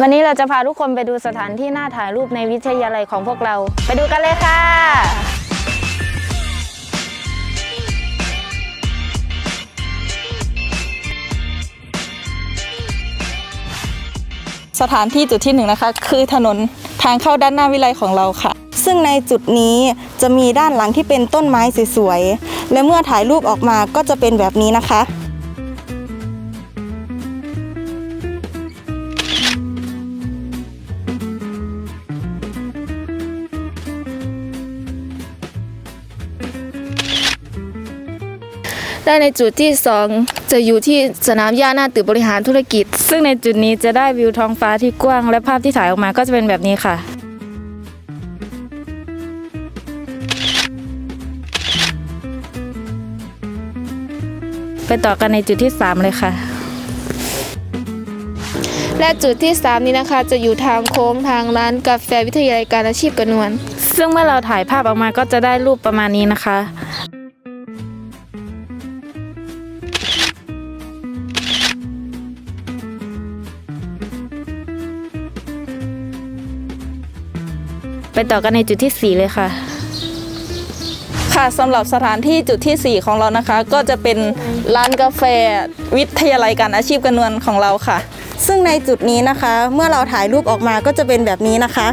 วันนี้เราจะพาทุกคนไปดูสถานที่น่าถ่ายรูปในวิทยาลัยของพวกเรา ไปดูกันเลยค่ะ สถานที่จุดที่หนึ่งนะคะ คือถนนทางเข้าด้านหน้าวิไลของเราค่ะ ซึ่งในจุดนี้จะมีด้านหลังที่เป็นต้นไม้สวยๆและเมื่อถ่ายรูปออกมาก็จะเป็นแบบนี้นะคะ และในจุดที่ 2 จะอยู่ที่สนามหญ้าหน้าตึกบริหารธุรกิจ ซึ่งในจุดนี้จะได้วิวท้องฟ้าที่กว้าง และภาพที่ถ่ายออกมาก็จะเป็นแบบนี้ค่ะไปต่อกันในจุดที่ 3 เลยค่ะ และจุดที่ 3 นี้นะคะ จะอยู่ทางโค้งทางร้านกาแฟวิทยาลัยการอาชีพกระนวลซึ่งเมื่อเราถ่ายภาพออกมาก็จะได้รูปประมาณนี้นะคะ ไปต่อกันในจุดที่ 4 เลยค่ะ ค่ะสำหรับสถานที่จุดที่ 4 ของเรานะคะ ก็จะเป็นร้านกาแฟวิทยาลัยการอาชีพกระนวนของเราค่ะ ซึ่งในจุดนี้นะคะ เมื่อเราถ่ายรูปออกมาก็จะเป็นแบบนี้นะคะ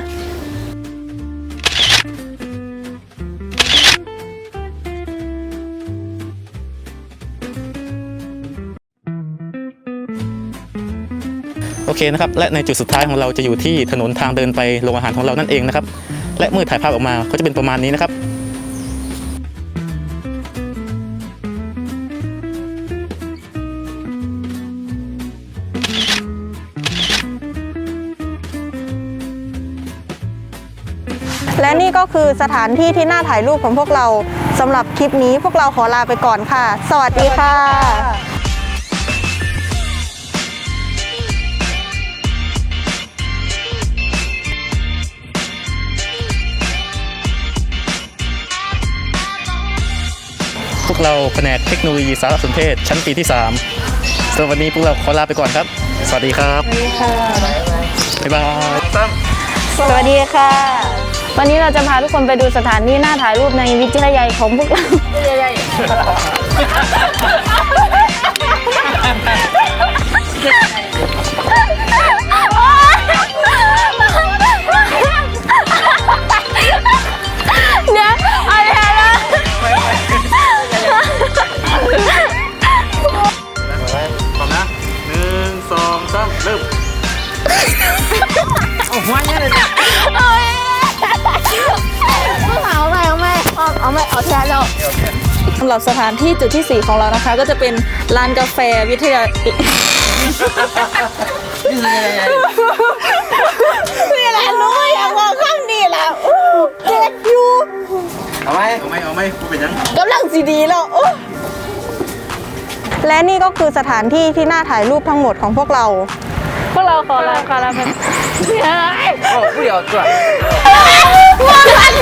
โอเคนะครับและในจุดสุดท้ายของเราจะอยู่ที่ถนนทางเดินไปโรงอาหารของเรานั่นเองนะครับและเมื่อถ่ายภาพออกมาก็จะเป็นประมาณนี้นะครับและนี่ก็คือสถานที่ที่น่าถ่ายรูปของพวกเราสำหรับคลิปนี้พวกเราขอลาไปก่อนค่ะ สวัสดีค่ะ พวกเราแผนกเทคโนโลยีสารสนเทศชั้นปีที่3สำหรับวันนี้พวกเราขอลาไปก่อนครับ สวัสดีครับสวัสดีค่ะบ๊ายบายสวัสดีค่ะ วันนี้เราจะพาทุกคนไปดูสถานที่น่าถ่ายรูปในวิทยาลัยของพวกเราเดี๋ องสามเริ่มสำหรับสถานที่จุดที่ 4 ของเรานะคะ ก็จะเป็นร้านกาแฟวิทยานี่แหละรู้อยากบอกคำนี้แหละเจ็บอยู่เอาไหมเอาไหมเอาไหมพูดเป็นยังกำลังสีดีแล้วโอ้ และนี่ก็คือสถานที่ที่น่าถ่ายรูปทั้งหมดของพวกเรา พวกเราขอลาขอลาไป 哦，不了转。 ว่าพันเอากูไม่เห็นเสียง